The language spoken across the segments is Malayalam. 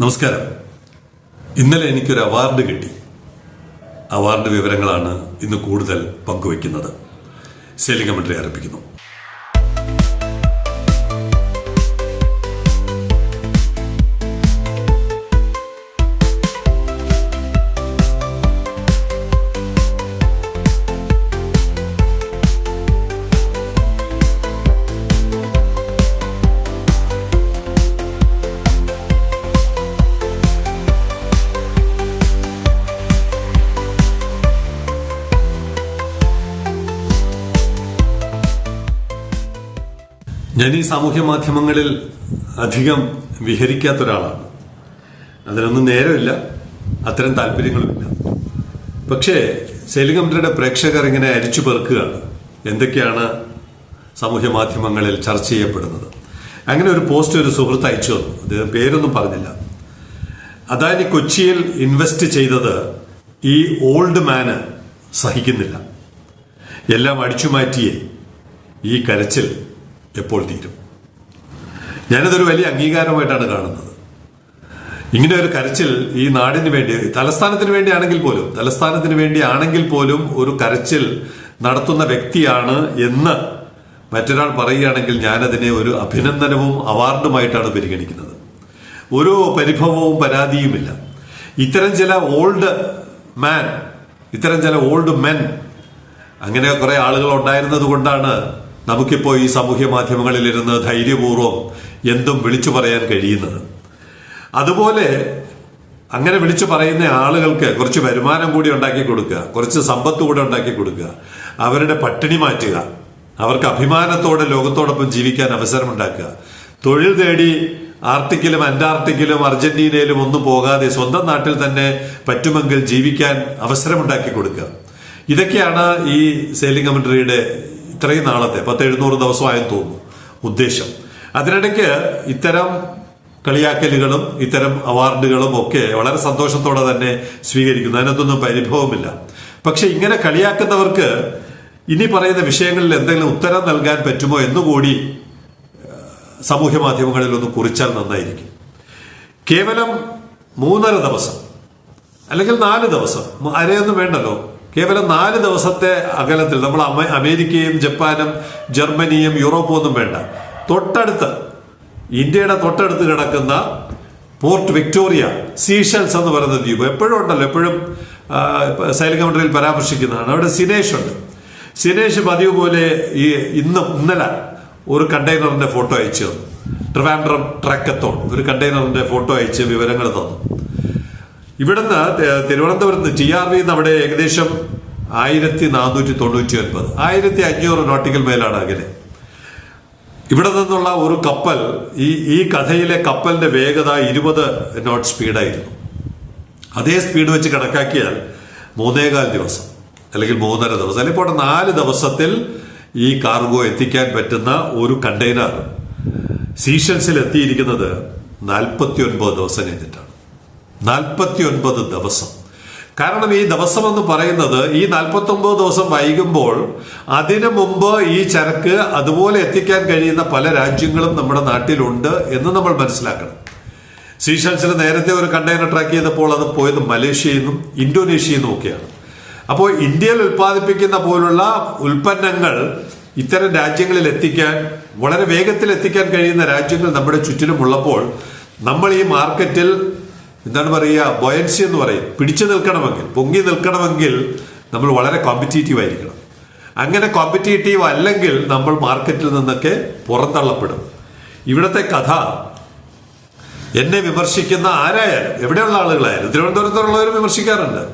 നമസ്കാരം. ഇന്നലെ എനിക്കൊരു അവാർഡ് കിട്ടി. അവാർഡ് വിവരങ്ങളാണ് ഇന്ന് കൂടുതൽ പങ്കുവയ്ക്കുന്നത്. കമന്ററി ആരംഭിക്കുന്നു. ഞാൻ ഈ സാമൂഹ്യ മാധ്യമങ്ങളിൽ അധികം വിഹരിക്കാത്ത ഒരാളാണ് അതിനൊന്നും നേരമില്ല. അത്തരം താല്പര്യങ്ങളുമില്ല. പക്ഷേ ശൈലികമ്പ്രയുടെ പ്രേക്ഷകർ ഇങ്ങനെ അരിച്ചു പെറുക്കുകയാണ്. എന്തൊക്കെയാണ് സാമൂഹ്യ മാധ്യമങ്ങളിൽ ചർച്ച ചെയ്യപ്പെടുന്നത്? അങ്ങനെ ഒരു പോസ്റ്റ് ഒരു സുഹൃത്ത് അയച്ചു തന്നു. അദ്ദേഹം പേരൊന്നും പറഞ്ഞില്ല. അദാനി കൊച്ചിയിൽ ഇൻവെസ്റ്റ് ചെയ്തത് ഈ ഓൾഡ് മാന് സഹിക്കുന്നില്ല. എല്ലാം അടിച്ചു മാറ്റിയേ ഈ കരച്ചിൽ. എപ്പോൾ തീരും? ഞാനതൊരു വലിയ അംഗീകാരമായിട്ടാണ് കാണുന്നത്. ഇങ്ങനെ ഒരു കരച്ചിൽ ഈ നാടിന് വേണ്ടി തലസ്ഥാനത്തിന് വേണ്ടിയാണെങ്കിൽ പോലും തലസ്ഥാനത്തിന് വേണ്ടിയാണെങ്കിൽ പോലും ഒരു കരച്ചിൽ നടത്തുന്ന വ്യക്തിയാണ് എന്ന് മറ്റൊരാൾ പറയുകയാണെങ്കിൽ ഞാനതിനെ ഒരു അഭിനന്ദനവും അവാർഡുമായിട്ടാണ് പരിഗണിക്കുന്നത്. ഒരു പരിഭവവും പരാതിയുമില്ല. ഇത്തരം ചില ഓൾഡ് മാൻ ഇത്തരം ചില ഓൾഡ് മെൻ അങ്ങനെ കുറെ ആളുകൾ ഉണ്ടായിരുന്നത് കൊണ്ടാണ് നമുക്കിപ്പോൾ ഈ സാമൂഹ്യ മാധ്യമങ്ങളിലിരുന്ന് ധൈര്യപൂർവം എന്തും വിളിച്ചു പറയാൻ കഴിയുന്നത്. അതുപോലെ അങ്ങനെ വിളിച്ചു പറയുന്ന ആളുകൾക്ക് കുറച്ച് വരുമാനം കൂടി ഉണ്ടാക്കി കൊടുക്കുക കുറച്ച് സമ്പത്ത് കൂടെ ഉണ്ടാക്കി കൊടുക്കുക അവരുടെ പട്ടിണി മാറ്റുക അവർക്ക് അഭിമാനത്തോടെ ലോകത്തോടൊപ്പം ജീവിക്കാൻ അവസരം ഉണ്ടാക്കുക. തൊഴിൽ തേടി ആർട്ടിക്കിലും അന്റാർട്ടിക്കിലും അർജന്റീനയിലും ഒന്നും പോകാതെ സ്വന്തം നാട്ടിൽ തന്നെ പറ്റുമെങ്കിൽ ജീവിക്കാൻ അവസരമുണ്ടാക്കി കൊടുക്കുക. ഇതൊക്കെയാണ് ഈ സെയിലിംഗ് കമന്ററിയുടെ ഇത്രയും നാളത്തെ പത്ത് എഴുന്നൂറ് ദിവസമായെന്ന് തോന്നുന്നു. ഉദ്ദേശം. അതിനിടയ്ക്ക് ഇത്തരം കളിയാക്കലുകളും ഇത്തരം അവാർഡുകളും ഒക്കെ വളരെ സന്തോഷത്തോടെ തന്നെ സ്വീകരിക്കുന്നു. അതിനകത്തൊന്നും പരിഭവമില്ല. പക്ഷെ ഇങ്ങനെ കളിയാക്കുന്നവർക്ക് ഇനി പറയുന്ന വിഷയങ്ങളിൽ എന്തെങ്കിലും ഉത്തരം നൽകാൻ പറ്റുമോ എന്നുകൂടി സമൂഹ മാധ്യമങ്ങളിൽ ഒന്ന് കുറിച്ചാൽ നന്നായിരിക്കും. കേവലം മൂന്നര ദിവസം അല്ലെങ്കിൽ നാല് ദിവസം അരയൊന്നും വേണ്ടല്ലോ. കേവലം നാല് ദിവസത്തെ അകലത്തിൽ നമ്മൾ അമേരിക്കയും ജപ്പാനും ജർമ്മനിയും യൂറോപ്പും ഒന്നും വേണ്ട. തൊട്ടടുത്ത് ഇന്ത്യയുടെ തൊട്ടടുത്ത് കിടക്കുന്ന പോർട്ട് വിക്ടോറിയ സീഷൽസ് എന്ന് പറയുന്ന ദ്വീപ്. എപ്പോഴും ഉണ്ടല്ലോ എപ്പോഴും സൈനിക മണ്ഡലിൽ പരാമർശിക്കുന്നതാണ്. അവിടെ സിനേഷ് ഉണ്ട്. സിനേഷ് പതിവ് പോലെ ഈ ഇന്നും ഇന്നലെ ഒരു കണ്ടെയ്നറിന്റെ ഫോട്ടോ അയച്ചു തന്നു. ട്രിവാൻഡ്രം ട്രക്കത്തോൺ. ഒരു കണ്ടെയ്നറിന്റെ ഫോട്ടോ അയച്ച് വിവരങ്ങൾ തന്നു. ഇവിടുന്ന് തിരുവനന്തപുരത്ത് നിന്ന് ടി ആർ വി അവിടെ ഏകദേശം ആയിരത്തി നാനൂറ്റി തൊണ്ണൂറ്റി ഒൻപത് ആയിരത്തി അഞ്ഞൂറ് നോട്ടിക്കൽ മേലാണ് അകലെ ഇവിടെ നിന്നുള്ള ഒരു കപ്പൽ ഈ ഈ കഥയിലെ കപ്പലിന്റെ വേഗത ഇരുപത് നോട്ട് സ്പീഡായിരുന്നു. അതേ സ്പീഡ് വെച്ച് കണക്കാക്കിയാൽ മൂന്നേകാൽ ദിവസം അല്ലെങ്കിൽ മൂന്നര ദിവസം അല്ലെങ്കിൽ പോട്ടെ നാല് ദിവസത്തിൽ ഈ കാർഗോ എത്തിക്കാൻ പറ്റുന്ന ഒരു കണ്ടെയ്നർ സീഷൻസിൽ എത്തിയിരിക്കുന്നത് നാൽപ്പത്തി ഒൻപത് ദിവസം കഴിഞ്ഞിട്ടാണ്. നാൽപ്പത്തി ഒൻപത് ദിവസം. കാരണം ഈ ദിവസം എന്ന് പറയുന്നത് ഈ നാൽപ്പത്തി ഒമ്പത് ദിവസം വൈകുമ്പോൾ അതിനു മുമ്പ് ഈ ചരക്ക് അതുപോലെ എത്തിക്കാൻ കഴിയുന്ന പല രാജ്യങ്ങളും നമ്മുടെ നാട്ടിലുണ്ട് എന്ന് നമ്മൾ മനസ്സിലാക്കണം. സീഷൽസിൽ നേരത്തെ ഒരു കണ്ടെയ്നർ ട്രാക്ക് ചെയ്തപ്പോൾ അത് പോയത് മലേഷ്യയിൽ നിന്നും ഇന്തോനേഷ്യയിൽ നിന്നും ഒക്കെയാണ്. അപ്പോൾ ഇന്ത്യയിൽ ഉൽപ്പാദിപ്പിക്കുന്ന പോലുള്ള ഉൽപ്പന്നങ്ങൾ ഇത്തരം രാജ്യങ്ങളിൽ എത്തിക്കാൻ വളരെ വേഗത്തിൽ എത്തിക്കാൻ കഴിയുന്ന രാജ്യങ്ങൾ നമ്മുടെ ചുറ്റിലുമുള്ളപ്പോൾ നമ്മൾ ഈ മാർക്കറ്റിൽ എന്താണ് പറയുക ബൊയൻസി എന്ന് പറയും. പിടിച്ചു നിൽക്കണമെങ്കിൽ പൊങ്ങി നിൽക്കണമെങ്കിൽ നമ്മൾ വളരെ കോമ്പറ്റീറ്റീവ് ആയിരിക്കണം. അങ്ങനെ കോമ്പറ്റീറ്റീവ് അല്ലെങ്കിൽ നമ്മൾ മാർക്കറ്റിൽ നിന്നൊക്കെ പുറന്തള്ളപ്പെടും. ഇവിടുത്തെ കഥ എന്നെ വിമർശിക്കുന്ന ആരായാലും എവിടെയുള്ള ആളുകളായാലും തിരുവനന്തപുരത്തുള്ളവരും വിമർശിക്കാറുണ്ട്.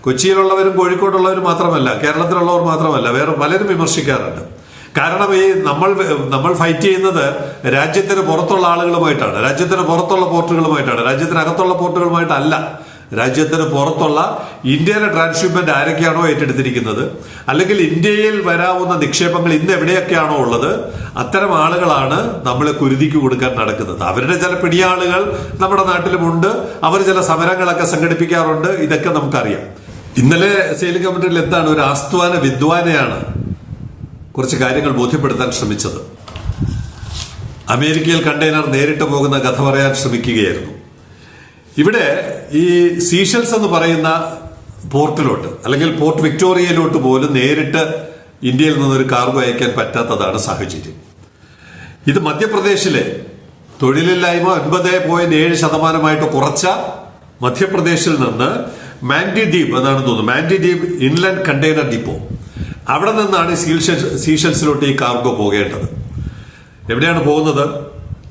കൊച്ചിയിലുള്ളവരും കോഴിക്കോടുള്ളവരും മാത്രമല്ല കേരളത്തിലുള്ളവർ മാത്രമല്ല വേറെ പലരും വിമർശിക്കാറുണ്ട്. കാരണം ഈ നമ്മൾ നമ്മൾ ഫൈറ്റ് ചെയ്യുന്നത് രാജ്യത്തിന് പുറത്തുള്ള ആളുകളുമായിട്ടാണ്. രാജ്യത്തിന് പുറത്തുള്ള പോർട്ടുകളുമായിട്ടാണ്. രാജ്യത്തിനകത്തുള്ള പോർട്ടുകളുമായിട്ടല്ല. രാജ്യത്തിന് പുറത്തുള്ള ഇന്ത്യയുടെ ട്രാൻസ്ഷിപ്മെന്റ് ആരൊക്കെയാണോ ഏറ്റെടുത്തിരിക്കുന്നത് അല്ലെങ്കിൽ ഇന്ത്യയിൽ വരാവുന്ന നിക്ഷേപങ്ങൾ ഇന്ന് എവിടെയൊക്കെയാണോ ഉള്ളത് അത്തരം ആളുകളാണ് നമ്മളെ കുരുതിക്ക് കൊടുക്കാൻ നടക്കുന്നത്. അവരുടെ ചില പിടിയാളുകൾ നമ്മുടെ നാട്ടിലുമുണ്ട്. അവർ ചില സമരങ്ങളൊക്കെ സംഘടിപ്പിക്കാറുണ്ട്. ഇതൊക്കെ നമുക്കറിയാം. ഇന്നലെ സെയിൽ കമ്മിറ്റിയിൽ എന്താണ് ഒരു ആസ്ഥാന വിദ്വാനെയാണ് കുറച്ച് കാര്യങ്ങൾ ബോധ്യപ്പെടുത്താൻ ശ്രമിച്ചത്. അമേരിക്കയിൽ കണ്ടെയ്നർ നേരിട്ട് പോകുന്ന കഥ പറയാൻ ശ്രമിക്കുകയായിരുന്നു. ഇവിടെ ഈ സീഷൽസ് എന്ന് പറയുന്ന പോർട്ടിലോട്ട് അല്ലെങ്കിൽ പോർട്ട് വിക്ടോറിയയിലോട്ട് പോലും നേരിട്ട് ഇന്ത്യയിൽ നിന്നൊരു കാർഗോ അയക്കാൻ പറ്റാത്തതാണ് സാഹചര്യം. ഇത് മധ്യപ്രദേശിലെ തൊഴിലില്ലായ്മ ഒൻപത് പോയിന്റ് ഏഴ് ശതമാനമായിട്ട് കുറച്ച മധ്യപ്രദേശിൽ നിന്ന് മാൻഡി ദ്വീപ് എന്നാണ് തോന്നുന്നത് മാൻഡി ദ്വീപ് ഇൻലാൻഡ് കണ്ടെയ്നർ ഡിപ്പോ. അവിടെ നിന്നാണ് സീഷൽസിലോട്ട് ഈ കാർഗോ പോകേണ്ടത്. എവിടെയാണ് പോകുന്നത്?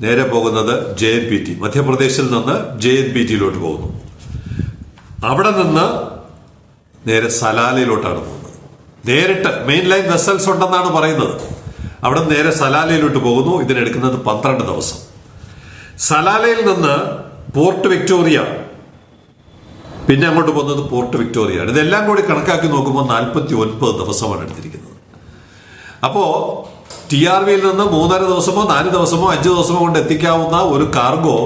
നേരെ പോകുന്നത് ജെ എൻ പി ടി മധ്യപ്രദേശിൽ നിന്ന് ജെ എൻ പി ടിയിലോട്ട് പോകുന്നു. അവിടെ നിന്ന് നേരെ സലാലയിലോട്ടാണ് പോകുന്നത്. നേരിട്ട് മെയിൻ ലൈൻ വെസൽസ് ഉണ്ടെന്നാണ് പറയുന്നത്. അവിടെ നേരെ സലാലയിലോട്ട് പോകുന്നു. ഇതിനെടുക്കുന്നത് പന്ത്രണ്ട് ദിവസം. സലാലയിൽ നിന്ന് പോർട്ട് വിക്ടോറിയ പിന്നെ അങ്ങോട്ട് പോകുന്നത് പോർട്ട് വിക്ടോറിയ ഇതെല്ലാം കൂടി കണക്കാക്കി നോക്കുമ്പോൾ നാൽപ്പത്തി ഒൻപത് ദിവസമാണ് എടുത്തിരിക്കുന്നത്. അപ്പോൾ ടി ആർ വിയിൽ നിന്ന് മൂന്നര ദിവസമോ നാല് ദിവസമോ അഞ്ച് ദിവസമോ കൊണ്ട് എത്തിക്കാവുന്ന ഒരു കാർഗോ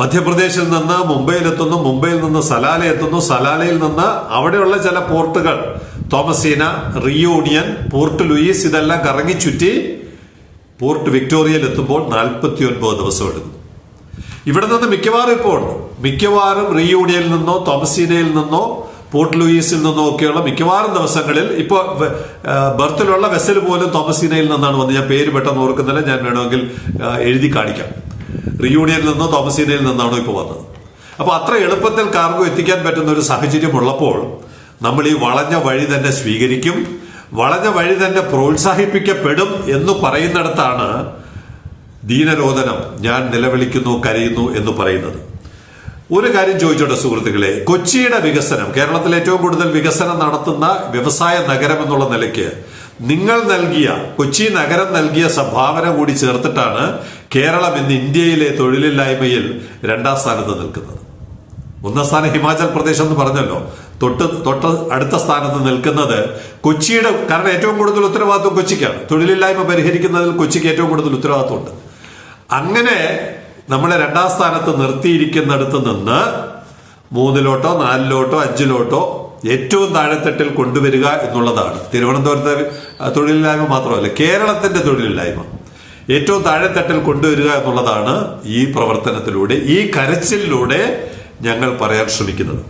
മധ്യപ്രദേശിൽ നിന്ന് മുംബൈയിലെത്തുന്നു മുംബൈയിൽ നിന്ന് സലാല എത്തുന്നു. സലാലയിൽ നിന്ന് അവിടെയുള്ള ചില പോർട്ടുകൾ തോമസീന റിയൂണിയൻ പോർട്ട് ലൂയിസ് ഇതെല്ലാം കറങ്ങി ചുറ്റി പോർട്ട് വിക്ടോറിയയിൽ എത്തുമ്പോൾ നാൽപ്പത്തി ഒൻപത് ദിവസം എടുക്കും. ഇവിടെ നിന്ന് മിക്കവാറും ഇപ്പോൾ മിക്കവാറും റീയൂണിയനിൽ നിന്നോ തോമസീനയിൽ നിന്നോ പോർട്ട് ലൂയിസിൽ നിന്നോ ഒക്കെയുള്ള മിക്കവാറും ദിവസങ്ങളിൽ ഇപ്പോ ബർത്തിലുള്ള വെസൽ പോലും തോമസീനയിൽ നിന്നാണ് വന്നത്. ഞാൻ പേര് പെട്ടെന്ന് ഓർക്കുന്നില്ല. ഞാൻ വേണമെങ്കിൽ എഴുതി കാണിക്കാം. റിയൂണിയനിൽ നിന്നോ തോമസീനയിൽ നിന്നാണോ ഇപ്പോൾ വന്നത്. അപ്പൊ അത്ര എളുപ്പത്തിൽ കാർഗോ എത്തിക്കാൻ പറ്റുന്ന ഒരു സാഹചര്യം ഉള്ളപ്പോൾ നമ്മൾ ഈ വളഞ്ഞ വഴി തന്നെ സ്വീകരിക്കും വളഞ്ഞ വഴി തന്നെ പ്രോത്സാഹിപ്പിക്കപ്പെടും എന്ന് പറയുന്നിടത്താണ് ദീനരോധനം ഞാൻ നിലവിളിക്കുന്നു കരയുന്നു എന്ന് പറയുന്നത്. ഒരു കാര്യം ചോദിച്ചോട്ടെ സുഹൃത്തുക്കളെ കൊച്ചിയുടെ വികസനം കേരളത്തിൽ ഏറ്റവും കൂടുതൽ വികസനം നടത്തുന്ന വ്യവസായ നഗരം എന്നുള്ള നിലയ്ക്ക് നിങ്ങൾ നൽകിയ കൊച്ചി നഗരം നൽകിയ സംഭാവന കൂടി ചേർത്തിട്ടാണ് കേരളം ഇന്ന് ഇന്ത്യയിലെ തൊഴിലില്ലായ്മയിൽ രണ്ടാം സ്ഥാനത്ത് നിൽക്കുന്നത്. ഒന്നാം സ്ഥാനം ഹിമാചൽ പ്രദേശ് എന്ന് പറഞ്ഞല്ലോ. തൊട്ട് തൊട്ട് അടുത്ത സ്ഥാനത്ത് നിൽക്കുന്നത് കൊച്ചിയുടെ കാരണം ഏറ്റവും കൂടുതൽ ഉത്തരവാദിത്വം കൊച്ചിക്കാണ്. തൊഴിലില്ലായ്മ പരിഹരിക്കുന്നതിൽ കൊച്ചിക്ക് ഏറ്റവും കൂടുതൽ ഉത്തരവാദിത്വമുണ്ട്. അങ്ങനെ നമ്മളെ രണ്ടാം സ്ഥാനത്ത് നിർത്തിയിരിക്കുന്നിടത്ത് നിന്ന് മൂന്നിലോട്ടോ നാലിലോട്ടോ അഞ്ചിലോട്ടോ ഏറ്റവും താഴെത്തട്ടിൽ കൊണ്ടുവരിക എന്നുള്ളതാണ്. തിരുവനന്തപുരത്തെ തൊഴിലില്ലായ്മ മാത്രമല്ല കേരളത്തിന്റെ തൊഴിലില്ലായ്മ. ഏറ്റവും താഴെത്തട്ടിൽ കൊണ്ടുവരിക എന്നുള്ളതാണ് ഈ പ്രവർത്തനത്തിലൂടെ ഈ കരച്ചിലൂടെ ഞങ്ങൾ പറയാൻ ശ്രമിക്കുന്നത്.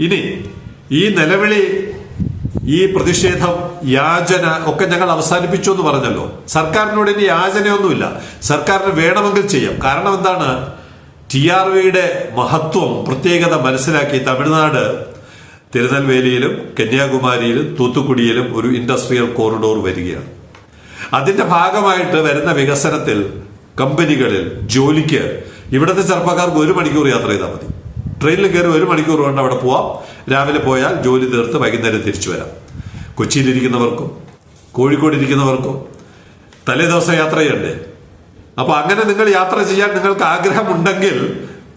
ഇനി ഈ നിലവിളി ഈ പ്രതിഷേധം യാചന ഒക്കെ ഞങ്ങൾ അവസാനിപ്പിച്ചു എന്ന് പറഞ്ഞല്ലോ. സർക്കാരിനോട് ഇനി യാചനയൊന്നുമില്ല. സർക്കാരിന് വേണമെങ്കിൽ ചെയ്യാം. കാരണം എന്താണ്? ടി ആർ വിയുടെ മഹത്വം പ്രത്യേകത മനസ്സിലാക്കി തമിഴ്നാട് തിരുനെൽവേലിയിലും കന്യാകുമാരിയിലും തൂത്തുക്കുടിയിലും ഒരു ഇൻഡസ്ട്രിയൽ കോറിഡോർ വരികയാണ്. അതിന്റെ ഭാഗമായിട്ട് വരുന്ന വികസനത്തിൽ കമ്പനികളിൽ ജോലിക്ക് ഇവിടുത്തെ ചെറുപ്പക്കാർക്ക് ഒരു മണിക്കൂർ യാത്ര ചെയ്താൽ മതി. ട്രെയിനിൽ കയറി ഒരു മണിക്കൂർ കൊണ്ട് അവിടെ പോവാം. രാവിലെ പോയാൽ ജോലി തീർത്ത് വൈകുന്നേരം തിരിച്ചു വരാം. കൊച്ചിയിലിരിക്കുന്നവർക്കും കോഴിക്കോട് ഇരിക്കുന്നവർക്കും തലേ ദിവസം യാത്ര ചെയ്യണ്ടേ അപ്പൊ അങ്ങനെ നിങ്ങൾ യാത്ര ചെയ്യാൻ നിങ്ങൾക്ക് ആഗ്രഹമുണ്ടെങ്കിൽ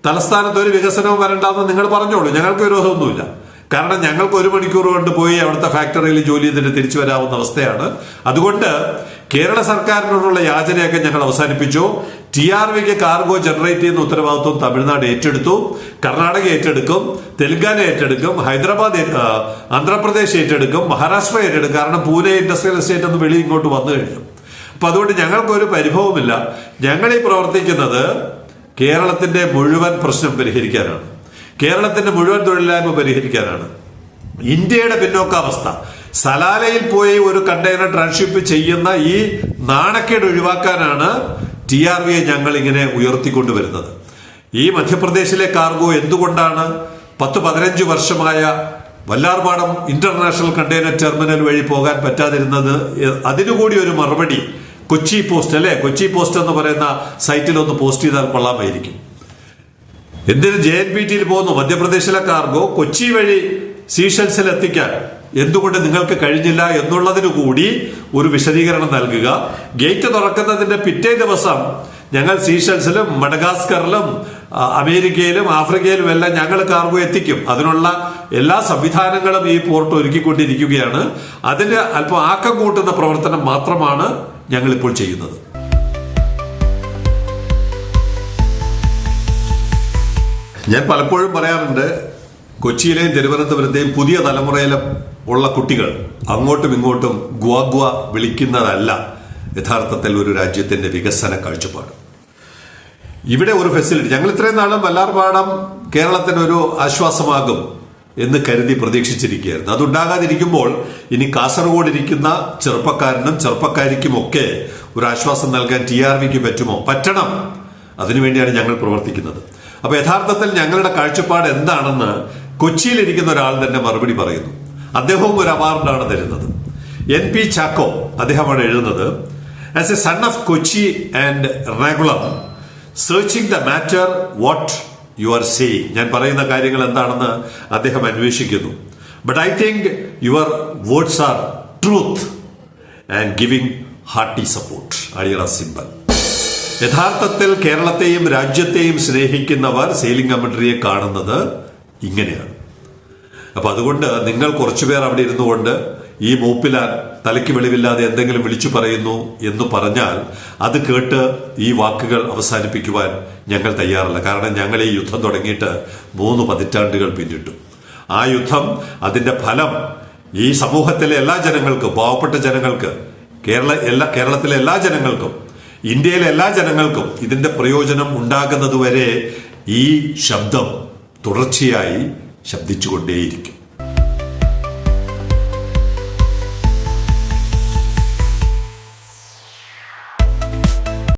തലസ്ഥാനത്ത് ഒരു വികസനവും വരണ്ടെന്ന് നിങ്ങൾ പറഞ്ഞോളൂ. ഞങ്ങൾക്ക് വിരോധമൊന്നുമില്ല. കാരണം ഞങ്ങൾക്ക് ഒരു മണിക്കൂർ കൊണ്ട് പോയി അവിടുത്തെ ഫാക്ടറിയിൽ ജോലി ചെയ്തിട്ട് തിരിച്ചു വരാവുന്ന അവസ്ഥയാണ്. അതുകൊണ്ട് കേരള സർക്കാരിനോടുള്ള യാചനയൊക്കെ ഞങ്ങൾ അവസാനിപ്പിച്ചു. ടി ആർ വിക്ക് കാർഗോ ജനറേറ്റ് ചെയ്യുന്ന ഉത്തരവാദിത്വം തമിഴ്നാട് ഏറ്റെടുത്തു. കർണാടക ഏറ്റെടുക്കും. തെലങ്കാന ഏറ്റെടുക്കും. ഹൈദരാബാദ് ആന്ധ്രാപ്രദേശ് ഏറ്റെടുക്കും. മഹാരാഷ്ട്ര ഏറ്റെടുക്കും. കാരണം പൂനെ ഇൻഡസ്ട്രിയൽ എസ്റ്റേറ്റ് ഒന്ന് വെളി ഇങ്ങോട്ട് വന്നു കഴിഞ്ഞു. അപ്പൊ അതുകൊണ്ട് ഞങ്ങൾക്കൊരു പരിഭവമില്ല ഞങ്ങൾ ഈ പ്രവർത്തിക്കുന്നത് കേരളത്തിന്റെ മുഴുവൻ പ്രശ്നം പരിഹരിക്കാനാണ്. കേരളത്തിന്റെ മുഴുവൻ തൊഴിലില്ലായ്മ പരിഹരിക്കാനാണ്. ഇന്ത്യയുടെ പിന്നോക്കാവസ്ഥ. സലാലയിൽ പോയി ഒരു കണ്ടെയ്നർ ട്രാൻഷിപ്പ് ചെയ്യുന്ന ഈ നാണക്കേട് ഒഴിവാക്കാനാണ് ടി ആർ വിയെ ഞങ്ങൾ ഇങ്ങനെ ഉയർത്തിക്കൊണ്ടുവരുന്നത്. ഈ മധ്യപ്രദേശിലെ കാർഗോ എന്തുകൊണ്ടാണ് പത്ത് പതിനഞ്ച് വർഷമായ വല്ലാർപാടം ഇന്റർനാഷണൽ കണ്ടെയ്നർ ടെർമിനൽ വഴി പോകാൻ പറ്റാതിരുന്നത് അതിനുകൂടി ഒരു മറുപടി കൊച്ചി പോസ്റ്റ് അല്ലെ? കൊച്ചി പോസ്റ്റ് എന്ന് പറയുന്ന സൈറ്റിൽ ഒന്ന് പോസ്റ്റ് ചെയ്താൽ കൊള്ളാമായിരിക്കും. എന്തിന് ജെ എൻ പി ടിയിൽ പോകുന്നു? മധ്യപ്രദേശിലെ കാർഗോ കൊച്ചി വഴി സീഷൽസിൽ എത്തിക്കാൻ. എന്തുകൊണ്ട് നിങ്ങൾക്ക് കഴിഞ്ഞില്ല എന്നുള്ളതിനു കൂടി ഒരു വിശദീകരണം നൽകുക. ഗേറ്റ് തുറക്കുന്നതിന്റെ പിറ്റേ ദിവസം ഞങ്ങൾ സീഷൽസിലും മഡഗാസ്കറിലും അമേരിക്കയിലും ആഫ്രിക്കയിലും എല്ലാം ഞങ്ങൾ കാർഗോ എത്തിക്കും. അതിനുള്ള എല്ലാ സംവിധാനങ്ങളും ഈ പോർട്ട് ഒരുക്കിക്കൊണ്ടിരിക്കുകയാണ്. അതിന് അല്പം ആക്കം കൂട്ടുന്ന പ്രവർത്തനം മാത്രമാണ് ഞങ്ങൾ ഇപ്പോൾ ചെയ്യുന്നത്. ഞാൻ പലപ്പോഴും പറയാറുണ്ട് കൊച്ചിയിലെയും തിരുവനന്തപുരത്തെയും പുതിയ തലമുറയിലെ ഉള്ള കുട്ടികൾ അങ്ങോട്ടും ഇങ്ങോട്ടും ഗ്വാഗ്വ വിളിക്കുന്നതല്ല യഥാർത്ഥത്തിൽ ഒരു രാജ്യത്തിന്റെ വികസന കാഴ്ചപ്പാട്. ഇവിടെ ഒരു ഫെസിലിറ്റി ഞങ്ങൾ ഇത്രയും നാളും വല്ലാർപാടം കേരളത്തിന് ഒരു ആശ്വാസമാകും എന്ന് കരുതി പ്രതീക്ഷിച്ചിരിക്കുകയായിരുന്നു. അതുണ്ടാകാതിരിക്കുമ്പോൾ ഇനി കാസർഗോഡ് ഇരിക്കുന്ന ചെറുപ്പക്കാരനും ചെറുപ്പക്കാരിക്കും ഒക്കെ ഒരു ആശ്വാസം നൽകാൻ ടി ആർ വിക്ക് പറ്റുമോ? പറ്റണം. അതിനുവേണ്ടിയാണ് ഞങ്ങൾ പ്രവർത്തിക്കുന്നത്. അപ്പൊ യഥാർത്ഥത്തിൽ ഞങ്ങളുടെ കാഴ്ചപ്പാട് എന്താണെന്ന് കൊച്ചിയിലിരിക്കുന്ന ഒരാൾ തന്നെ മറുപടി പറയുന്നു. അദ്ദേഹവും ഒരു അവാർഡാണ് തരുന്നത്. എൻ പി ചാക്കോ അദ്ദേഹമാണ് എഴുതുന്നത്. As a son of Kochi and Ernakulam searching the matter what you are say ഞാൻ പറയുന്ന കാര്യങ്ങൾ എന്താണെന്ന് അദ്ദേഹം അന്വേഷിക്കുന്നു. But I think your words are truth and giving hearty support അടിയറ symbol. യഥാർത്ഥത്തിൽ കേരളത്തെയും രാജ്യത്തെയും സ്നേഹിക്കുന്നവർ സെയിലിംഗ് കമന്ററിയെ കാണുന്നത് ഇങ്ങനെയാണ്. അപ്പൊ അതുകൊണ്ട് നിങ്ങൾ കുറച്ചുപേർ അവിടെ ഇരുന്നു കൊണ്ട് ഈ മൂപ്പിലാൻ തലയ്ക്ക് വെളിവില്ലാതെ എന്തെങ്കിലും വിളിച്ചു പറയുന്നു എന്ന് പറഞ്ഞാൽ അത് കേട്ട് ഈ വാക്കുകൾ അവസാനിപ്പിക്കുവാൻ ഞങ്ങൾ തയ്യാറല്ല. കാരണം ഞങ്ങൾ ഈ യുദ്ധം തുടങ്ങിയിട്ട് മൂന്ന് പതിറ്റാണ്ടുകൾ പിന്നിട്ടു. ആ യുദ്ധം അതിന്റെ ഫലം ഈ സമൂഹത്തിലെ എല്ലാ ജനങ്ങൾക്കും പാവപ്പെട്ട ജനങ്ങൾക്ക് കേരള എല്ലാ കേരളത്തിലെ എല്ലാ ജനങ്ങൾക്കും ഇന്ത്യയിലെ എല്ലാ ജനങ്ങൾക്കും ഇതിന്റെ പ്രയോജനം ഉണ്ടാകുന്നതുവരെ ഈ ശബ്ദം തുടർച്ചയായി ശബ്ദിച്ചുകൊണ്ടേയിരിക്കും.